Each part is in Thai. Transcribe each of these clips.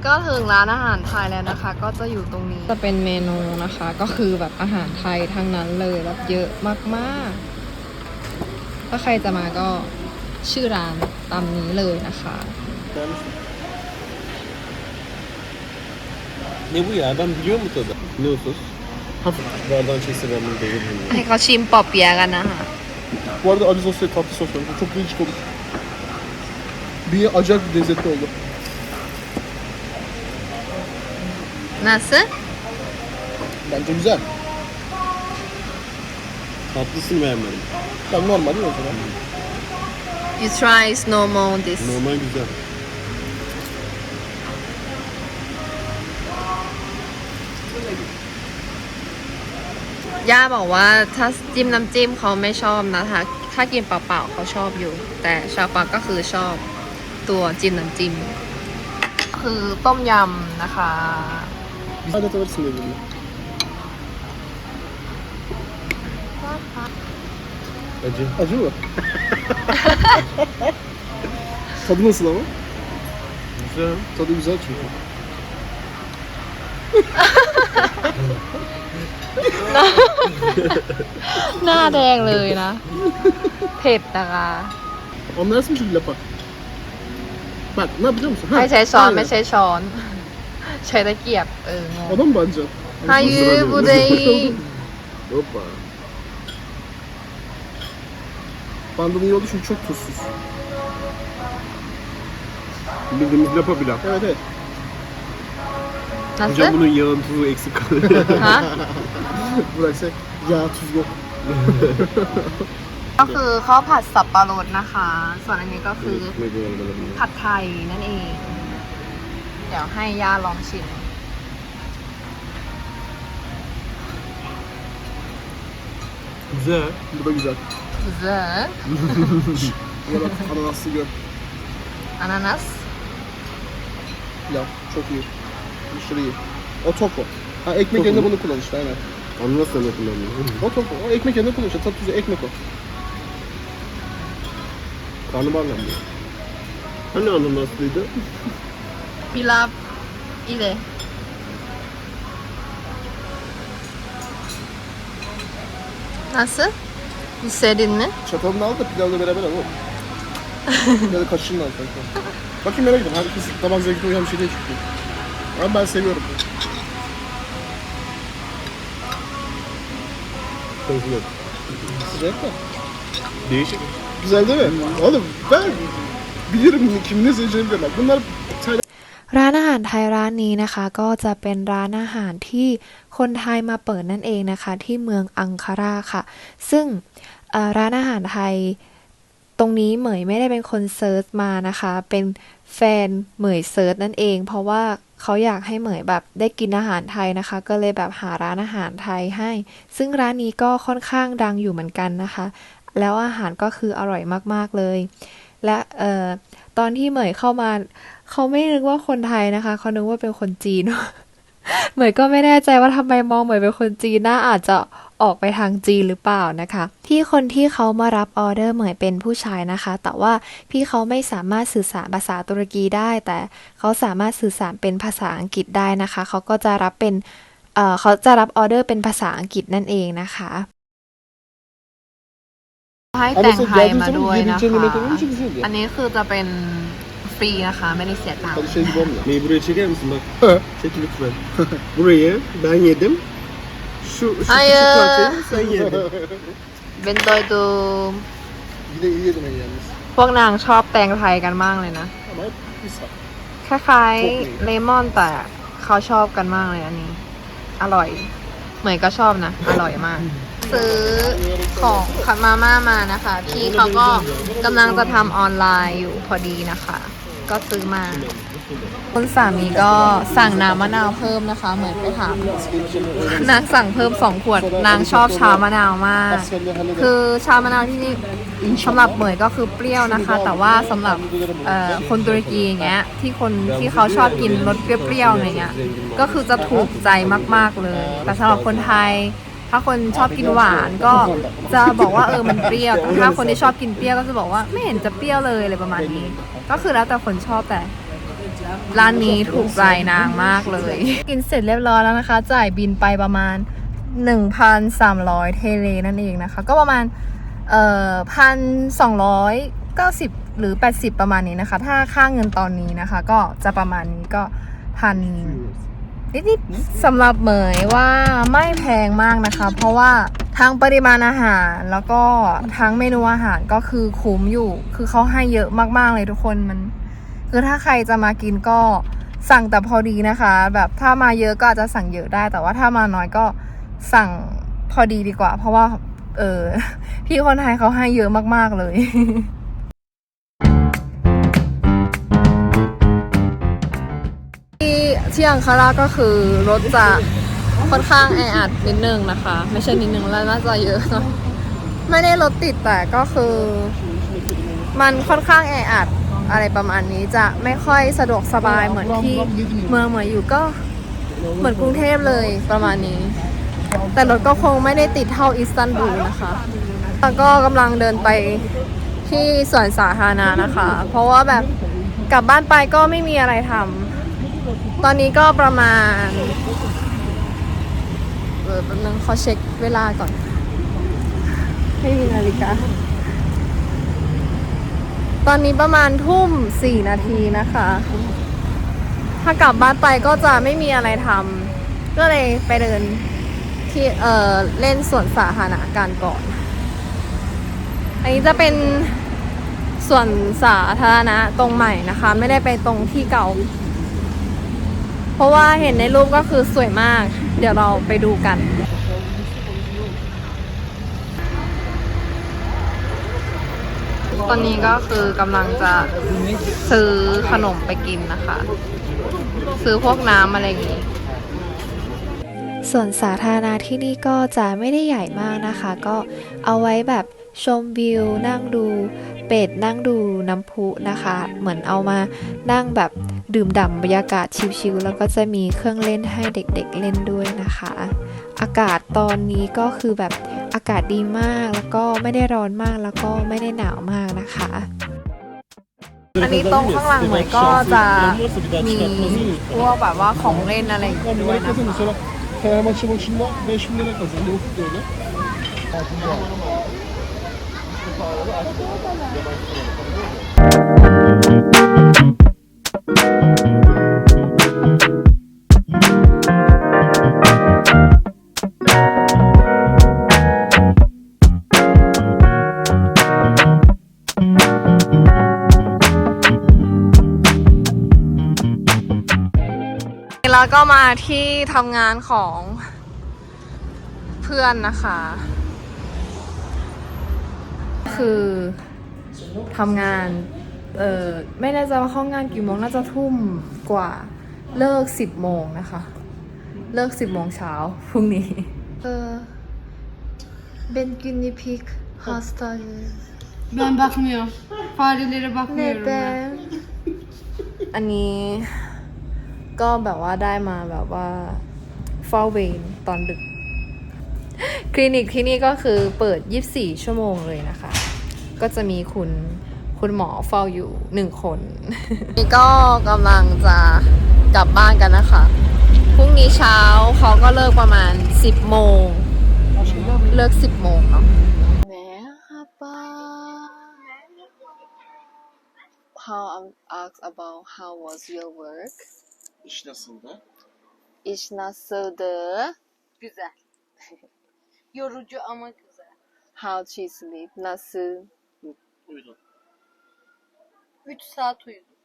นี่ก็ถึงร้านอาหารไทยแล้วนะคะ ก็จะอยู่ตรงนี้จะเป็นเมนูนะคะ ก็คือแบบอาหารไทยทั้งนั้นเลยแบบเยอะมากๆ ถ้าใครจะมาก็ชื่อร้านตามนี้เลยนะคะ Ne bu ya? Ben biliyor mu tadı? Ne o sos? Hafif. Bardağın çekse ben bunu deviririm. ให้เขาชิมปอเปียะกันนะคะ Bu arada Ali soslu tatlı sos var. Çok değişik olur. Bir acayip bir lezzetli oldu. นาซึ Bence güzel. Tatlısını beğenmedim. Tam normal değil mi o zaman? you try normal this Normal güzel. ย่าบอกว่าถ้าจิ้มน้ำจิ้มเขาไม่ชอบนะคะ ถ้ากินเปล่าๆเขาชอบอยู่ แต่ชาวปากก็คือชอบตัวจิ้มน้ำจิ้ม คือต้มยำนะคะ Bir adet alırsın dedim. Acı. Acı mı? Tadı nasıl ama? Güzel. Tadı güzel çünkü. หน้าแดงเลยนะ เผ็ดนะคะ Anlarsın çünkü lapa. Bak ne yapacak musun? ให้ใช้ช้อน aynen. ไม่ใช้ช้อน ใช้ตะเกียบ เอองง Adam mı bence? ฮายูบูเดย Hoppa. Bandın iyi oldu çünkü çok tuzsuz. Bildiğimiz lapa bile. Evet evet. นาซึ Hocam bunun yağın tuzu eksik kalıyor. ฮะ Bıraksak yağ tuz yok. ก็คือข้าวผัดสับปะรดนะคะ ส่วนอันนี้ก็คือ Ne bu arabalarında? ผัดไทยนั่นเอง เดี๋ยวให้ย่าลองชิม Güzel. Bu da güzel. เจอ Ya bak ananaslı gör. อานานัส Ya çok iyi. Aşırı iyi. O tofu. Ha ekmek Tofu yerine mu? bunu kullan işte aynen. Ananas da ne kullanıyor? O tofu. O ekmek yerine kullan işte. Tat tuzu ekmek o. Karnabaharla mı? Hani ananaslıydı? pilav ile Nasıl? Sevdin mi? Çatalını al da pilavla beraber al oğlum. ya da kaşığını al kanka. Bakayım merak ettim. Herkes tabak zevkine uyan bir şey değil çünkü. Ama ben seviyorum. Kırıklık. Sıcak mı? Değişik. Güzel değil mi? Hmm. Oğlum ben bilirim kimin ne seveceğini biliyorum. Bunlar Tayland ร้านอาหารไทยร้านนี้นะคะ ก็จะเป็นร้านอาหารที่คนไทยมาเปิดนั่นเองนะคะ ที่เมืองอังคาราค่ะ ซึ่งร้านอาหารไทยตรงนี้เหมยไม่ได้เป็นคนเซิร์ชมานะคะ เป็นแฟนเหมยเซิร์ชนั่นเอง เพราะว่าเขาอยากให้เหมยแบบได้กินอาหารไทยนะคะ ก็เลยแบบหาร้านอาหารไทยให้ ซึ่งร้านนี้ก็ค่อนข้างดังอยู่เหมือนกันนะคะ แล้วอาหารก็คืออร่อยมากๆเลย และออตอนที่เหมยเข้ามา เขาไม่นึกว่าคนไทยนะคะ เขานึกว่าเป็นคนจีน เหมยก็ไม่แน่ใจว่าทำไมมองเหมยเป็นคนจีนน่าอาจจะออกไปทางจีนหรือเปล่านะคะที่คนที่เขามารับออเดอร์เหมยเป็นผู้ชายนะคะ แต่ว่าพี่เขาไม่สามารถสื่อสารภาษาตุรกีได้ แต่เขาสามารถสื่อสารเป็นภาษาอังกฤษได้นะคะ เขาก็จะรับเป็นเเขาจะรับออเดอร์เป็นภาษาอังกฤษนั่นเองนะคะให้แต่งไทยมาด้วยนะคะ อันนี้คือจะเป็น ฟรีนะคะ ไม่ได้เสียตังค์ Tadı şey gibi olmuyor. Neyi buraya çeker misin bak? He. Çek lütfen. Burayı ben yedim. Şu, şu Hayır. küçük parçayı sen yedin. เป็นโดยดู Yine iyi yedim en yalnız. พวกนางชอบแตงไทยกันมากเลยนะ Ama hep bir saat. คล้ายๆเลมอนแต่เขาชอบกันมากเลยอันนี้ อร่อย เหมยก็ชอบนะ อร่อยมาก ซื้อของคัดมาม่ามานะคะ พี่เขาก็กำลังจะทำออนไลน์อยู่พอดีนะคะ ก็ซื้อมาคุณสามีก็สั่งน้ำมะนาวเพิ่มนะคะ เหมือนไปถามนางสั่งเพิ่มสองขวดนางชอบชามะนาวมาก คือชามะนาวที่นี่สำหรับเหมยก็คือเปรี้ยวนะคะ แต่ว่าสำหรับคนตุรกีอย่างเงี้ยที่คนที่เขาชอบกินรสเปรี้ยวๆอะไรเงี้ยก็คือจะถูกใจมากๆเลย แต่สำหรับคนไทย ถ้าคนชอบกินหวานก็จะบอกว่าเออมันเปรี้ยวแต่ถ้าคนที่ชอบกินเปรี้ยวก็จะบอกว่าไม่เห็นจะเปรี้ยวเลยอะไรประมาณนี้ ก็คือแล้วแต่คนชอบแต่ร้านนี้ถูกใจนางมากเลย กินเสร็จเรียบร้อยแล้วนะคะ จ่ายบินไปประมาณ 1,300 เทเลนั่นเองนะคะ ก็ประมาณเอ่อพันสองร้อยเก้าสิบหรือ 80 ประมาณนี้นะคะ ถ้าค่าเงินตอนนี้นะคะ ก็จะประมาณนี้ก็พัน นิดๆสำหรับเหมยว่าไม่แพงมากนะคะ เพราะว่าทั้งปริมาณอาหารแล้วก็ทั้งเมนูอาหารก็คือคุ้มอยู่ คือเขาให้เยอะมากๆเลยทุกคนมัน คือถ้าใครจะมากินก็สั่งแต่พอดีนะคะ แบบถ้ามาเยอะก็อาจจะสั่งเยอะได้ แต่ว่าถ้ามาน้อยก็สั่งพอดีดีกว่า เพราะว่า เออพี่คนไทยเขาให้เยอะมากๆเลย ที่อังคาราก็คือรถจะค่อนข้างแออัดนิดนึงนะคะ ไม่ใช่นิดนึงแล้วน่าจะเยอะหน่อยไม่ได้รถติดแต่ก็คือ มันค่อนข้างแออัดอะไรประมาณนี้จะไม่ค่อยสะดวกสบายเหมือนที่เมืองเหมือนอยู่ก็เหมือนกรุงเทพเลยประมาณนี้ แต่รถก็คงไม่ได้ติดเท่าอิสตันบูลนะคะแล้วก็กำลังเดินไปที่สวนสาธารณะนะคะ เพราะว่าแบบกลับบ้านไปก็ไม่มีอะไรทำ ตอนนี้ก็ประมาณเออแป๊บนึงขอเช็คเวลาก่อน ไม่มีนาฬิกา ตอนนี้ประมาณทุ่มสี่นาทีนะคะ ถ้ากลับบ้านไปก็จะไม่มีอะไรทำก็เลยไปเดินที่เอ่อเล่นสวนสาธารณะกันก่อน อันนี้จะเป็นส่วนสาธารณะตรงใหม่นะคะ ไม่ได้ไปตรงที่เก่าเพ ราะว่าเห็นในรูปก็คือสวยมาก เดี๋ยวเราไปดูกัน ตอนนี้ก็คือกำลังจะซื้อขนมไปกินนะคะ ซื้อพวกน้ำอะไรอย่างงี้ส่วนสาธารณะที่นี่ก็จะไม่ได้ใหญ่มากนะคะ ก็เอาไว้แบบ ชมวิว นั่งดูเป็ดนั่งดูน้ำพุนะคะ เหมือนเอามานั่งแบบดื่มด่ำบรรยากาศชิลๆแล้วก็จะมีเครื่องเล่นให้เด็กๆเล่นด้วยนะคะ อากาศตอนนี้ก็คือแบบอากาศดีมากแล้วก็ไม่ได้ร้อนมากแล้วก็ไม่ได้หนาวมากนะคะอันนี้ตรงข้างหลังเหมือนก็จะมีพวกแบบว่าของเล่นอะไรด้วยนะคะ แล้วก็มาที่ทำงานของเพื่อนนะคะ คือทำงาน เออไม่แน่ใจว่าเข้างานกี่โมงน่าจะทุ่มกว่าเลิกสิบโมงนะคะ เลิกสิบโมงเช้าพรุ่งนี้ เออเป็นกินิพิกฮาสตา Ben bakmıyorum. Farelere เน bakmıyorum เป ben. อันนี้ก็แบบว่าได้มาแบบว่าเฝ้าเวรตอนดึก คลินิกที่นี่ก็คือเปิด 24 ชั่วโมงเลยนะคะ ก็จะมีคุณคุณหมอเฝ้าอยู่หนึ่งคน นี่ก็กำลังจะกลับบ้านกันนะคะ พรุ่งนี้เช้าเขาก็เลิกประมาณ 10 โมง เลิก 10 โมงเนาะ Merhaba. How I'm asked about how was your work? İş nasıldı? İş nasıldı? Güzel. Yorucu ama güzel. How to sleep? Nasıl? Uyudun. 3 saat uyudum.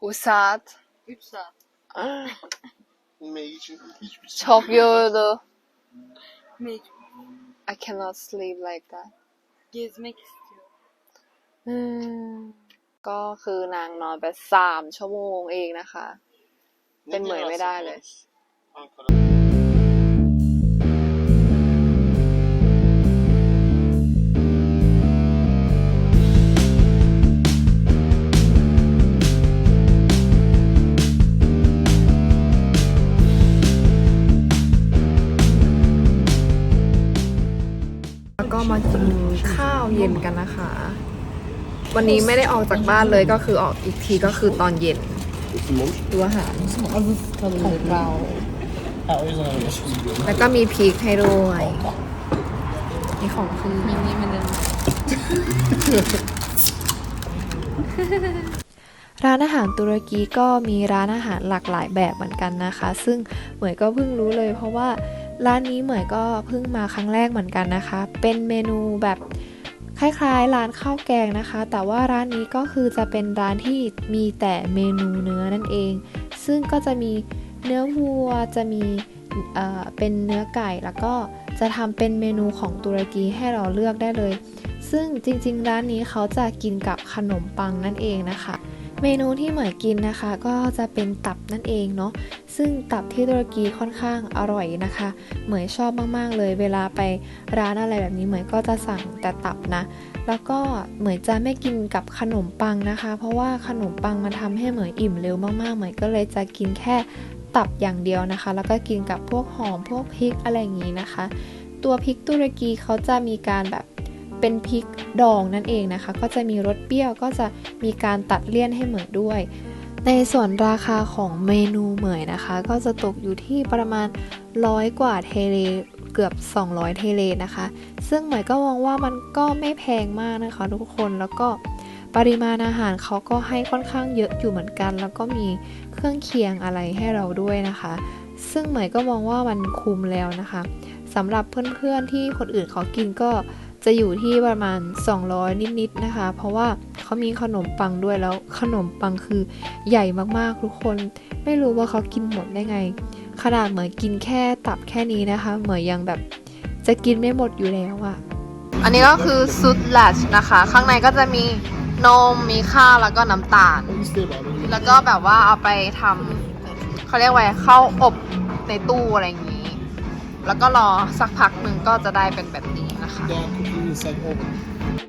O saat. 3 saat. Yemeği için hiçbir şey. Çok yoruldu. Mecbur. I cannot sleep like that. Gezmek istiyorum. อืมก็คือนางนอนไปสามชั่วโมงเองนะคะ เป็นเหมือนไม่ได้เลย Ankara. มากินข้าวเย็นกันนะคะ วันนี้ไม่ได้ออกจากบ้านเลยก็คือออกอีกทีก็คือตอนเย็น Isınmamış. ดูอาหารของเรา Ha o yüzden öyle şimdi diyorum. แล้วก็มีพริกให้ด้วยนี่ของคือมินี่มันนึงร้านอาหารตุรกีก็มีร้านอาหารหลากหลายแบบเหมือนกันนะคะ ซึ่งเหมยก็เพิ่งรู้เลยเพราะว่า ร้านนี้เหมยก็เพิ่งมาครั้งแรกเหมือนกันนะคะ เป็นเมนูแบบคล้ายๆร้านข้าวแกงนะคะ แต่ว่าร้านนี้ก็คือจะเป็นร้านที่มีแต่เมนูเนื้อนั่นเอง ซึ่งก็จะมีเนื้อวัวจะมีเอ่อเป็นเนื้อไก่แล้วก็จะทำเป็นเมนูของตุรกีให้เราเลือกได้เลย ซึ่งจริงๆ ร้านนี้เขาจะกินกับขนมปังนั่นเองนะคะ เมนูที่เหมยกินนะคะก็จะเป็นตับนั่นเองเนาะซึ่งตับที่ตุรกีค่อนข้างอร่อยนะคะ เหมยชอบมากๆเลยเวลาไปร้านอะไรแบบนี้เหมยก็จะสั่งแต่ตับนะ แล้วก็เหมยจะไม่กินกับขนมปังนะคะ เพราะว่าขนมปังมันทำให้เหมยอิ่มเร็วมากๆเหมยก็เลยจะกินแค่ตับอย่างเดียวนะคะ แล้วก็กินกับพวกหอมพวกพริกอะไรอย่างนี้นะคะ ตัวพริกตุรกีเขาจะมีการแบบ เป็นพริกดองนั่นเองนะคะ ก็จะมีรสเปรี้ยวก็จะมีการตัดเลี่ยนให้เหมือด้วย ในส่วนราคาของเมนูเหมยนะคะ ก็จะตกอยู่ที่ประมาณร้อยกว่าเทเลเกือบ 200 เทเลนะคะ ซึ่งเหมยก็มองว่ามันก็ไม่แพงมากนะคะ ทุกคนแล้วก็ปริมาณอาหารเขาก็ให้ค่อนข้างเยอะอยู่เหมือนกัน แล้วก็มีเครื่องเคียงอะไรให้เราด้วยนะคะ ซึ่งเหมยก็มองว่ามันคุ้มแล้วนะคะสำหรับเพื่อนๆที่คนอื่นเขากินก็ จะอยู่ที่ประมาณ 200 นิดๆนะคะ เพราะว่าเขามีขนมปังด้วยแล้วขนมปังคือใหญ่มากๆทุกคน ไม่รู้ว่าเขากินหมดได้ไง ขนาดเหมยกินแค่ตับแค่นี้นะคะ เหมยยังแบบจะกินไม่หมดอยู่แล้วอะอันนี้ก็คือซุดแลชนะคะ ข้างในก็จะมีนมมีข้าวแล้วก็น้ำตาล แล้วก็แบบว่าเอาไปทำเขาเรียกว่าเข้าอบในตู้อะไรอย่างนี้ แล้วก็รอสักพักหนึ่งก็จะได้เป็นแบบนี้ นะคะ